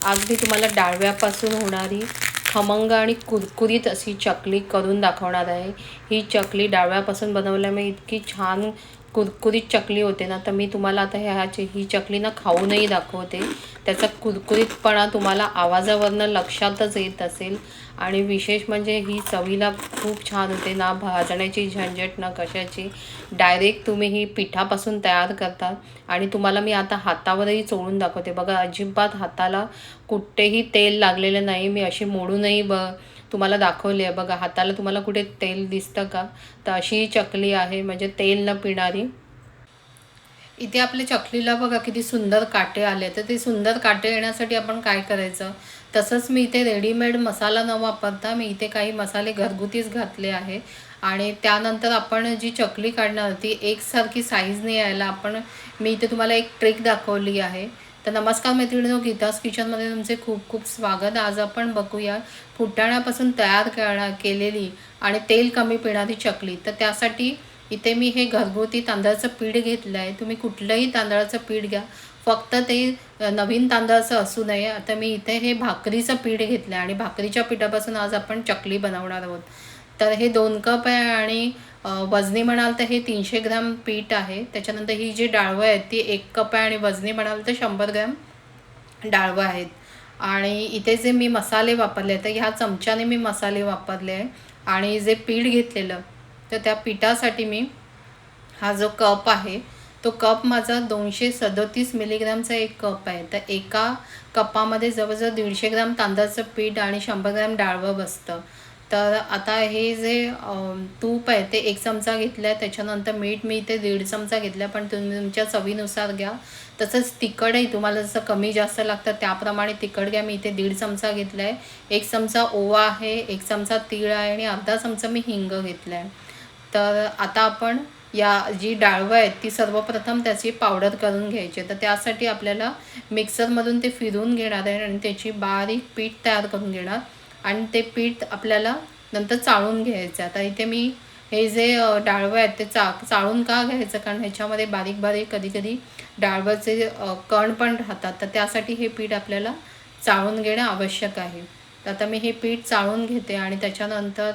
आज मी तुम्हाला डाळव्यापासून होणारी खमंग आणि कुरकुरीत अशी चकली करून दाखवणार आहे. ही चकली डाळव्यापासून बनवल्यामुळे इतकी छान कुरकुरीत चकली होते ना तर मी तुम्हाला आता ह्याची ही चकली ना खाऊनही दाखवते. त्याचा कुरकुरीतपणा तुम्हाला आवाजावरनं लक्षातच येत असेल. आणि विशेष म्हणजे ही चवीला खूप छान होते ना भाजण्याची झंझट ना कशाची. डायरेक्ट तुम्ही ही पिठापासून तयार करता. आणि तुम्हाला मी आता हातावरही चोळून दाखवते. बघा अजिबात हाताला कुठेही तेल लागलेलं नाही. मी अशी मोडूनही ब तुम्हाला दाखवली आहे. बघा हाताला तुम्हाला कुठे तेल दिसतं का? तर अशी चकली आहे म्हणजे तेल न पिणारी. इथे आपल्या चकलीला बघा किती सुंदर काटे आले तर ते सुंदर काटे येण्यासाठी आपण काय करायचं? तसंच मी इथे रेडीमेड मसाला न वापरता मी इथे काही मसाले घरगुतीच घातले आहे. आणि त्यानंतर आपण जी चकली काढणार होती एकसारखी साईजने यायला आपण मी इथे तुम्हाला एक ट्रिक दाखवली आहे. तर नमस्कार मैत्रिणीनो गीतास किचनमध्ये तुमचे खूप खूप स्वागत. आज आपण बघूया फुटाण्यापासून तयार करणार केलेली आणि तेल कमी पिणारी चकली. तर त्यासाठी इथे मी हे घरगुती तांदळाचं पीठ घेतलं आहे. तुम्ही कुठलंही तांदळाचं पीठ घ्या. फक्त ते नवीन तांदळाचं असू नये. आता मी इथे हे भाकरीचं पीठ घेतलं आहे आणि भाकरीच्या पिठापासून आज आपण चकली बनवणार आहोत. तर हे दोन कप आहे आणि वजनी म्हणाल तर हे तीनशे ग्रॅम पीठ आहे. त्याच्यानंतर ही जी डाळवं आहेत ती एक कप आहे आणि वजनी म्हणाल तर शंभर ग्रॅम डाळवं आहेत. आणि इथे जे मी मसाले वापरले तर ह्या चमच्याने मी मसाले वापरले आहे. आणि जे पीठ घेतलेलं तर त्या पिठासाठी मी हा जो कप आहे तो कप माझा दोनशे सदोतीस मिलीग्रामचा एक कप आहे. तर एका कपामध्ये जवळजवळ दीडशे ग्राम तांदळाचं पीठ आणि शंभर ग्रॅम डाळवं बसतं. तर आता हे जे तूप आहे ते एक चमचा घेतलं आहे त्याच्यानंतर मीठ मी इथे दीड चमचा घेतला पण तुम्ही तुमच्या चवीनुसार घ्या. तसंच तिखटही तुम्हाला जसं कमी जास्त लागतं त्याप्रमाणे तिखट घ्या. मी इथे दीड चमचा घेतला आहे एक चमचा ओवा आहे एक चमचा तीळ आहे आणि अर्धा चमचा मी हिंग घेतला आहे तर आता आपण या जी डाळवं आहेत ती सर्वप्रथम त्याची पावडर करून घ्यायची. तर त्यासाठी आपल्याला मिक्सरमधून ते फिरून घेणार आहे आणि त्याची बारीक पीठ तयार करून घेणार. आणि ते पीठ आपल्याला नंतर चाळून घ्यायचं. आता इथे मी हे जे डाळवं आहेत ते चा चाळून का घ्यायचं? कारण ह्याच्यामध्ये बारीक बारीक कधी कधी कण पण राहतात. तर त्यासाठी हे पीठ आपल्याला चाळून घेणं आवश्यक आहे. तर आता मी हे पीठ चाळून घेते आणि त्याच्यानंतर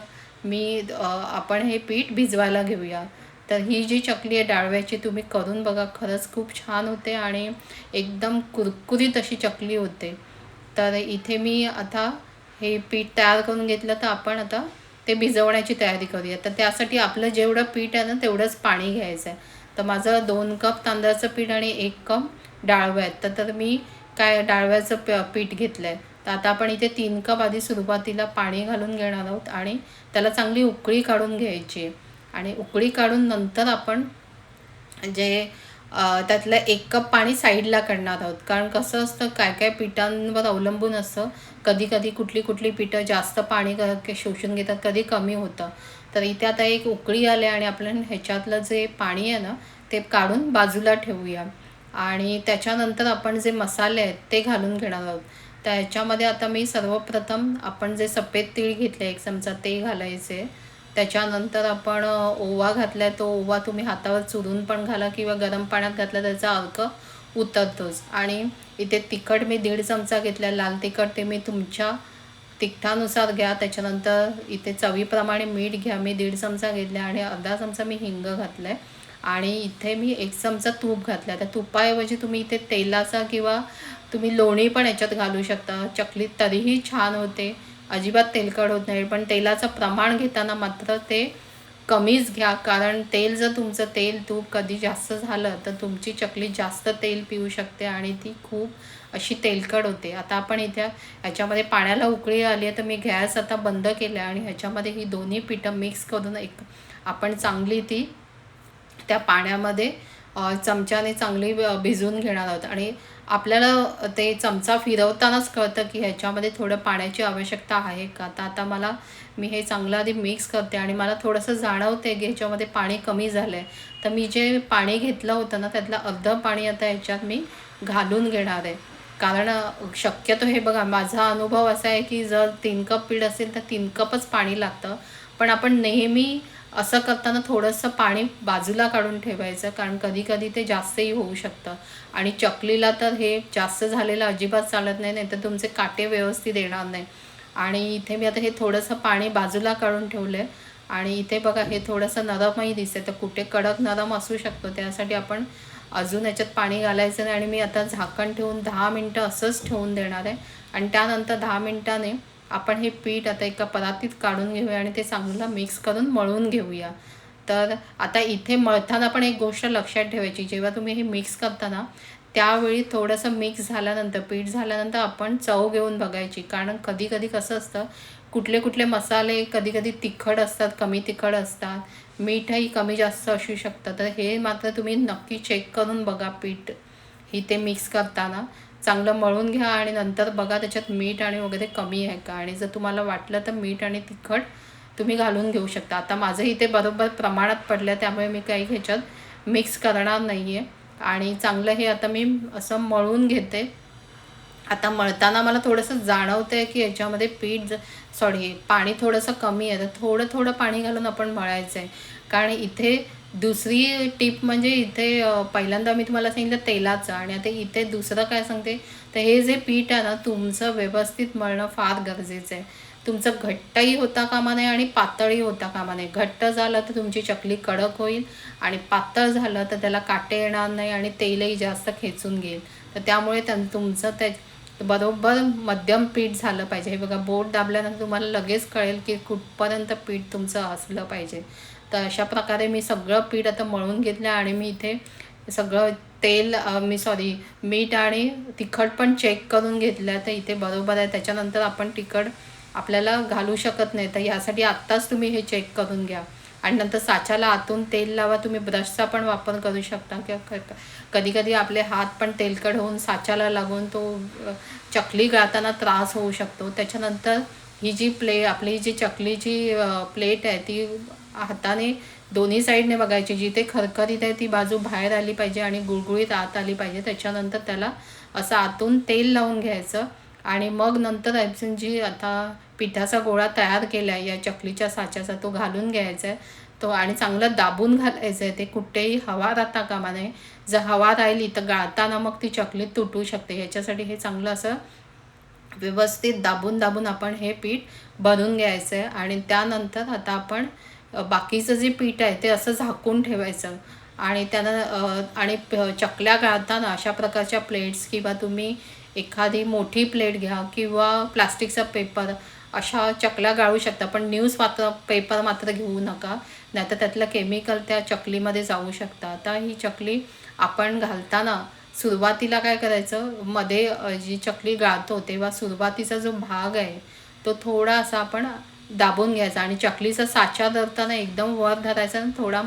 मी आपण हे पीठ भिजवायला घेऊया. तर ही जी चकली आहे डाळव्याची तुम्ही करून बघा. खरंच खूप छान होते आणि एकदम कुरकुरीत अशी चकली होते. तर इथे मी आता हे पीठ तयार करून घेतलं तर आपण आता ते भिजवण्याची तयारी करूया. तर त्यासाठी आपलं जेवढं पीठ आहे ना तेवढंच पाणी घ्यायचं आहे. तर माझं दोन कप तांदळाचं पीठ आणि एक कप डाळवं आहेत तर तर मी काय डाळव्याचं प पीठ घेतलं आहे तर आता आपण इथे तीन कप आधी सुरुवातीला पाणी घालून घेणार आहोत आणि त्याला चांगली उकळी काढून घ्यायची आणि उकळी काढून नंतर आपण जे त्यातलं एक कप पाणी साईडला काढणार आहोत. कारण कसं असतं काय काय पिठांवर अवलंबून असतं. कधी कधी कुठली कुठली पिठं जास्त पाणी शोषून घेतात कधी कमी होतं. तर इथे आता एक उकळी आले आणि आपण ह्याच्यातलं जे पाणी आहे ना ते काढून बाजूला ठेवूया. आणि त्याच्यानंतर आपण जे मसाले आहेत ते घालून घेणार आहोत. त्याच्यामध्ये आता मी सर्वप्रथम आपण जे सफेद तीळ घेतले एक चमचा ते घालायचे. त्याच्यानंतर आपण ओवा घातला आहे तो ओवा तुम्ही हातावर चुरून पण घाला किंवा गरम पाण्यात घातला त्याचा अर्क उतरतोच. आणि इथे तिखट मी दीड चमचा घेतला लाल तिखट ते मी तुमच्या तिखटानुसार घ्या. त्याच्यानंतर इथे चवीप्रमाणे मीठ घ्या. मी दीड चमचा घेतला आणि अर्धा चमचा मी हिंग घातला आहे आणि इथे मी एक चमचा तूप घातला आहे त्या तुपाऐवजी तुम्ही इथे तेलाचा किंवा तुम्ही लोणी पण याच्यात घालू शकता. चकलीत तरीही छान होते. अजिबात तेलकट होत नाही पण तेलाचं प्रमाण घेताना मात्र ते कमीच घ्या. कारण तेल जर तुमचं तेल तूप कधी जास्त झालं तर तुमची चकली जास्त तेल पिऊ शकते आणि ती खूप अशी तेलकट होते. आता आपण इथे ह्याच्यामध्ये पाण्याला उकळी आली आहे तर मी गॅस आता बंद केला आणि ह्याच्यामध्ये ही दोन्ही पिठं मिक्स करून एक आपण चांगली ती त्या पाण्यामध्ये चमच्याने चांगली भिजवून घेणार आहोत. आणि आपल्याला ते चमचा फिरवतानाच कळतं की ह्याच्यामध्ये थोडं पाण्याची आवश्यकता आहे का? तर आता मला मी हे चांगलं आधी मिक्स करते आणि मला थोडंसं जाणवते की ह्याच्यामध्ये पाणी कमी झालं आहे तर मी जे पाणी घेतलं होतं ना त्यातलं अर्धं पाणी आता ह्याच्यात मी घालून घेणार आहे. कारण शक्यतो हे बघा माझा अनुभव असा आहे की जर तीन कप पीठ असेल तर तीन कपच पाणी लागतं. पण आपण नेहमी असं करताना थोडंसं पाणी बाजूला काढून ठेवायचं कारण कधी कधी ते जास्तही होऊ शकतं. आणि चकलीला तर हे जास्त झालेलं अजिबात चालत नाही नाही तर तुमचे काटे व्यवस्थित येणार नाही. आणि इथे मी आता हे थोडंसं पाणी बाजूला काढून ठेवलं आहे आणि इथे बघा हे थोडंसं नरमही दिसते तर कुठे कडक नरम असू शकतो त्यासाठी आपण अजून याच्यात पाणी घालायचं नाही. आणि मी आता झाकण ठेवून दहा मिनटं असंच ठेवून देणार आहे. आणि त्यानंतर दहा मिनटाने आपण हे पीठ आता एका परातीत काढून घेऊया आणि ते चांगलं मिक्स करून मळून घेऊया. तर आता इथे मळताना पण एक गोष्ट लक्षात ठेवायची जेव्हा तुम्ही हे मिक्स करताना त्यावेळी थोडंसं मिक्स झाल्यानंतर पीठ झाल्यानंतर आपण चव घेऊन बघायची. कारण कधी कधी कसं असतं कुठले कुठले मसाले कधी कधी तिखट असतात कमी तिखट असतात मीठही कमी जास्त असू शकतं. तर हे मात्र तुम्ही नक्की चेक करून बघा पीठ. ही ते मिक्स करताना. चांगलं मळून घ्या आणि नंतर बघा त्याच्यात मीठ आणि वगैरे कमी आहे का? आणि जर तुम्हाला वाटलं तर मीठ आणि तिखट तुम्ही घालून घेऊ शकता. आता माझं इथे बरोबर प्रमाणात पडलं त्यामुळे मी काही ह्याच्यात मिक्स करणार नाही आहे आणि चांगलं हे आता मी असं मळून घेते. आता मळताना मला थोडंसं जाणवतं आहे की याच्यामध्ये पीठ सॉरी पाणी थोडंसं कमी आहे. तर थोडं थोडं पाणी घालून आपण मळायचं आहे कारण इथे दुसरी टीप म्हणजे इथे पहिल्यांदा मी तुम्हाला सांगितलं तेलाचं आणि आता इथे दुसरं काय सांगते? तर हे जे पीठ आहे ना तुमचं व्यवस्थित मळणं फार गरजेचं आहे. तुमचं घट्टही होता कामा नये आणि पातळही होता कामा नये. घट्ट झालं तर तुमची चकली कडक होईल आणि पातळ झालं तर त्याला काटे येणार नाही आणि तेलही जास्त खेचून घेईल. तर त्यामुळे त्या तुमचं त्या बरोबर मध्यम पीठ झालं पाहिजे. हे बघा बोट दाबल्यानंतर तुम्हाला लगेच कळेल की कुठपर्यंत पीठ तुमचं असलं पाहिजे. तर अशा प्रकारे मी सगळं पीठ आता मळून घेतलं आणि मी इथे सगळं तेल मी सॉरी मीठ आणि तिखट पण चेक करून घेतलं. तर इथे बरोबर आहे. त्याच्यानंतर आपण तिखट आपल्याला घालू शकत नाही. तर यासाठी आत्ताच तुम्ही हे चेक करून घ्या. आणि नंतर साच्याला आतून तेल लावा. तुम्ही ब्रशचा पण वापर करू शकता. किंवा कधी कधी आपले हात पण तेलकट होऊन साच्याला लागून तो चकली गाळताना त्रास होऊ शकतो. त्याच्यानंतर ही जी प्ले आपली जी चकलीची प्लेट आहे ती हाताने दोन्ही साईडने बघायची जिथे खरखरीत आहे ती बाजू बाहेर आली पाहिजे आणि गुळगुळीत आत आली पाहिजे. त्याच्यानंतर त्याला असं आतून तेल लावून घ्यायचं आणि मग नंतर आपण जी आता पिठाचा गोळा तयार केला आहे या चकलीच्या साच्याचा तो घालून घ्यायचा आहे. तो आणि चांगलं दाबून घालायचं आहे ते कुठेही हवा राहता कामा नये. जर हवा राहिली तर गाळताना मग ती चकली तुटू शकते. ह्याच्यासाठी हे चांगलं असं व्यवस्थित दाबून दाबून आपण हे पीठ भरून घ्यायचं आहे आणि त्यानंतर आता आपण बाकीचं जे पीठ आहे ते असं झाकून ठेवायचं. आणि त्यानं आणि चकल्या गाळताना अशा प्रकारच्या प्लेट्स किंवा तुम्ही एखादी मोठी प्लेट घ्या किंवा प्लास्टिकचा पेपर अशा चकल्या गाळू शकता. पण न्यूज मात्र पेपर मात्र घेऊ नका. नाहीतर त्यातलं केमिकल त्या चकलीमध्ये जाऊ शकतं. आता ही चकली आपण घालताना सुरुवातीला काय करायचं? मध्ये जी चकली गाळतो तेव्हा सुरुवातीचा जो भाग आहे तो थोडा असा आपण दाबून घ्यायचा आणि चकलीचा साचा धरताना एकदम वर धरायचा आणि थोडा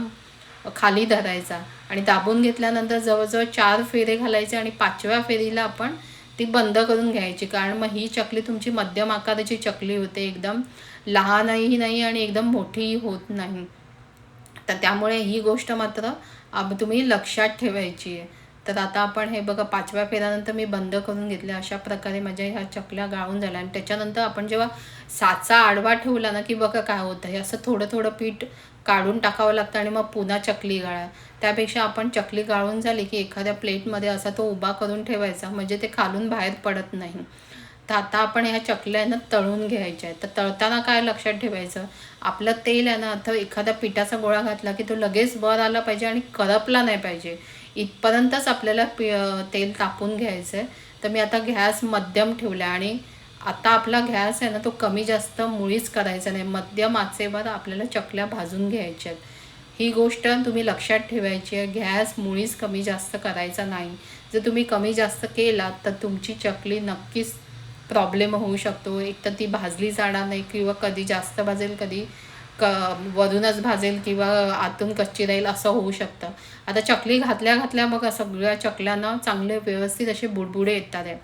खाली धरायचा. आणि दाबून घेतल्यानंतर जवळजवळ चार फेरे घालायचे आणि पाचव्या फेरीला आपण ती बंद करून घ्यायची. कारण मग ही चकली तुमची मध्यम आकाराची चकली होते. एकदम लहानही नाही आणि एकदम मोठीही होत नाही. तर त्यामुळे ही गोष्ट मात्र अब तुम्ही लक्षात ठेवायची आहे. तर आता आपण हे बघा पाचव्या फेऱ्यानंतर मी बंद करून घेतले अशा प्रकारे माझ्या ह्या चकल्या गाळून झाल्या. आणि त्याच्यानंतर आपण जेव्हा साचा आडवा ठेवला ना की बघा काय होतं हे असं थोडं थोडं पीठ काढून टाकावं लागतं आणि मग पुन्हा चकली गाळा. त्यापेक्षा आपण चकली गाळून झाली की एखाद्या प्लेटमध्ये असा तो उभा करून ठेवायचा म्हणजे ते खालून बाहेर पडत नाही. तर आता आपण ह्या चकल्या आहे ना तळून घ्यायच्या आहेत. तर तळताना काय लक्षात ठेवायचं? आपलं तेल आहे ना तर एखाद्या पिठाचा गोळा घातला की तो लगेच वर आला पाहिजे आणि करपला नाही पाहिजे. इथपर्यंतच आपल्याला पि तेल तापून घ्यायचं आहे तर मी आता गॅस मध्यम ठेवला आणि आता आपला गॅस आहे ना तो कमी जास्त मुळीच करायचा नाही. मध्यम आचेवर आपल्याला चकल्या भाजून घ्यायच्या आहेत. ही गोष्ट तुम्ही लक्षात ठेवायची आहे. गॅस मुळीच कमी जास्त करायचा नाही. जर तुम्ही कमी जास्त केलात तर तुमची चकली नक्कीच प्रॉब्लेम होऊ शकतो. एक तर ती भाजली जाणार नाही किंवा कधी जास्त भाजेल कधी क वरूनच भाजेल किंवा आतून कच्ची राहील असं होऊ शकतं. आता चकली घातल्या घातल्या मग सगळ्या चकल्यांना चांगले व्यवस्थित असे बुडबुडे येतात आहे.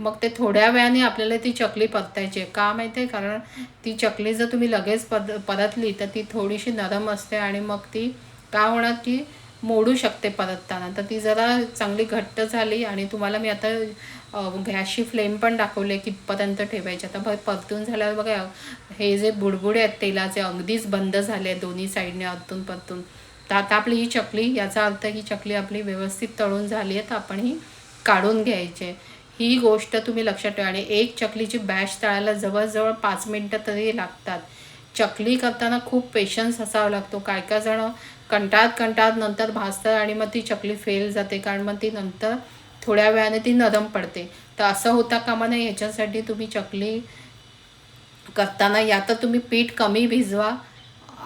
मग ते थोड्या वेळाने आपल्याला ती चकली परतायची आहे. का माहिती आहे? कारण ती चकली जर तुम्ही लगेच पर परतली तर ती थोडीशी नरम असते आणि मग ती का होणार की मोडू शकते परतताना. तर ती जरा चांगली घट्ट झाली आणि तुम्हाला मी आता गॅसची फ्लेम पण दाखवले कितपर्यंत ठेवायची. आता परतून झाल्यावर बघा हे जे बुडबुडे आहेत तेलाचे अगदीच बंद झाले आहेत दोन्ही साईडने आतून परतून. तर आता आपली ही चकली याचा अर्थ ही चकली आपली व्यवस्थित तळून झाली आहे तर आपण ही काढून घ्यायची ही गोष्ट तुम्ही लक्षात ठेवा. आणि एक चकलीची बॅश तळायला जवळजवळ पाच मिनटं तरी लागतात. चकली करताना खूप पेशन्स असावा लागतो. काय काय जण कंटाळत कंटाळत नंतर भाजतात आणि मग ती चकली फेल जाते कारण मग ती नंतर थोड्या वेळाने ती नरम पडते. तर असं होता कामा नाही याच्यासाठी तुम्ही चकली करताना या तर तुम्ही पीठ कमी भिजवा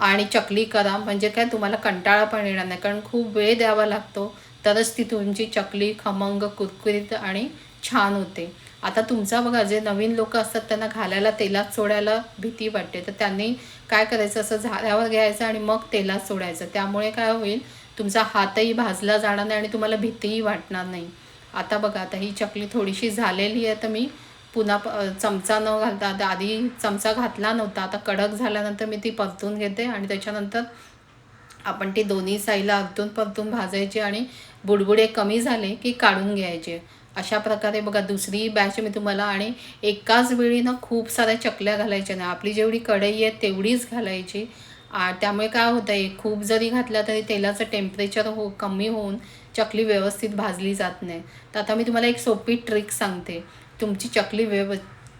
आणि चकली करा. म्हणजे काय तुम्हाला कंटाळा पण येणार नाही कारण खूप वेळ द्यावा लागतो. तरच ती तुमची चकली खमंग कुरकुरीत आणि छान होते. आता तुमचा बघा जे नवीन लोक असतात त्यांना घालायला तेलात सोडायला भीती वाटते. तर त्यांनी काय करायचं? असं झाऱ्यावर घ्यायचं आणि मग तेलात सोडायचं. त्यामुळे काय होईल? तुमचा हातही भाजला जाणार नाही आणि तुम्हाला भीतीही वाटणार नाही. आता बघा आता ही चकली थोडीशी झालेली आहे तर मी पुन्हा चमचा न घालता आता आधी चमचा घातला नव्हता. आता कडक झाल्यानंतर मी ती परतून घेते आणि त्याच्यानंतर आपण ती दोन्ही साईडला आतून परतून भाजायची आणि बुडबुडे कमी झाले की काढून घ्यायचे. अशा प्रकारे बघा दुसरी बॅच मी तुम्हाला आणि एकाच वेळी ना खूप साऱ्या चकल्या घालायच्या ना आपली जेवढी कढई आहे तेवढीच घालायची. त्यामुळे काय होतं आहे खूप जरी घातल्या तरी तेलाचं टेम्परेचर हो कमी होऊन चकली व्यवस्थित भाजली जात नाही. तर आता मी तुम्हाला एक सोपी ट्रिक सांगते. तुमची चकली व्यव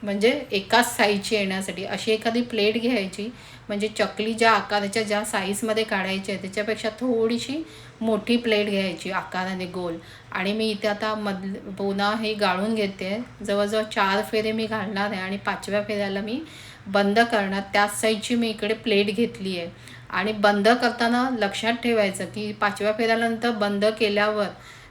म्हणजे एकाच साईजची येण्यासाठी. अशी एखादी प्लेट घ्यायची म्हणजे चकली ज्या आकाराच्या ज्या साईजमध्ये काढायची आहे त्याच्यापेक्षा थोडीशी मोठी प्लेट घ्यायची आकाराने गोल. आणि मी इथे आता मध पुन्हा हे गाळून घेते. जवळजवळ चार फेरे मी घालणार आहे आणि पाचव्या फेऱ्याला मी बंद करणार. त्याच साईजची मी इकडे प्लेट घेतली आहे. आणि बंद करताना लक्षात ठेवायचं की पाचव्या फेऱ्यानंतर बंद केल्यावर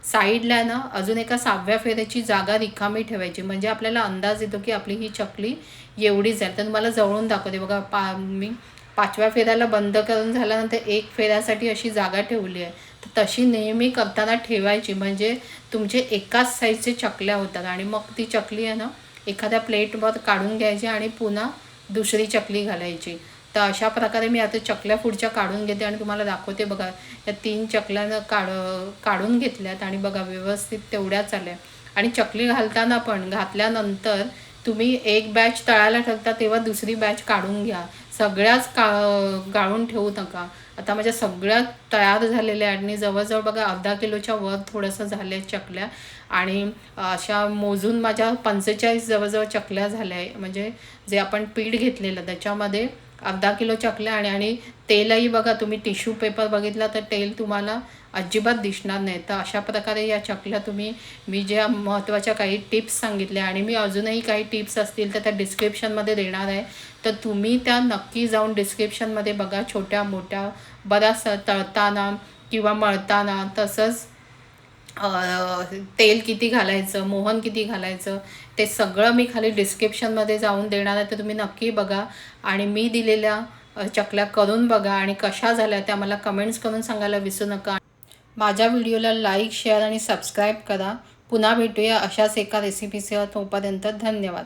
साईडला ना अजून एका सहाव्या फेऱ्याची जागा रिकामी ठेवायची. म्हणजे आपल्याला अंदाज येतो की आपली ही चकली एवढीच आहे. तर तुम्हाला जवळून दाखवते. बघा पा मी पाचव्या फेऱ्याला बंद करून झाल्यानंतर एक फेऱ्यासाठी अशी जागा ठेवली आहे. तर तशी नेहमी करताना ठेवायची. म्हणजे तुमचे एकाच साईजचे चकल्या होतात आणि मग ती चकली आहे ना एखाद्या प्लेटवर काढून घ्यायची आणि पुन्हा दुसरी चकली घालायची. तर अशा प्रकारे मी आता चकल्या पुढच्या काढून घेते आणि तुम्हाला दाखवते बघा. या तीन चकल्या काढ काढून घेतल्यात आणि बघा व्यवस्थित तेवढ्याच आल्या आणि चकली घालताना पण घातल्यानंतर तुम्ही एक बॅच तळायला ठेवता तेव्हा दुसरी बॅच काढून घ्या. सगळ्याच का गाळून ठेवू नका. आता माझ्या सगळ्या तयार झालेल्या आहेत. आणि जवळजवळ बघा अर्धा किलोच्या वर थोडंसं झाल्या चकल्या. आणि अशा मोजून माझ्या पंचेचाळीस जवळजवळ चकल्या झाल्या. आहे म्हणजे जे आपण पीठ घेतलेलं त्याच्यामध्ये अर्धा किलो चकल्या आणि आणि तेलही बघा तुम्ही टिश्यू पेपर बघितला तर तेल तुम्हाला अजिबात दिसणार नाही. तर अशा प्रकारे या चकल्या तुम्ही मी ज्या महत्त्वाच्या काही टिप्स सांगितल्या आणि मी अजूनही काही टिप्स असतील तर त्या डिस्क्रिप्शनमध्ये देणार आहे. तर तुम्ही त्या नक्की जाऊन डिस्क्रिप्शनमध्ये बघा छोट्या मोठ्या बऱ्याच तळताना किंवा मळताना तसंच तेल किती घालायचं मोहन किती घालायचं ते सगळं मी खाली डिस्क्रिप्शनमध्ये जाऊन देणार आहे तर तुम्ही नक्की बघा. आणि मी दिलेल्या चकल्या करून बघा आणि कशा झाल्या त्या मला कमेंट्स करून सांगायला विसरू नका. माझ्या व्हिडिओला लाईक शेअर आणि सबस्क्राईब करा. पुन्हा भेटूया अशाच एका रेसिपीसह तोपर्यंत धन्यवाद.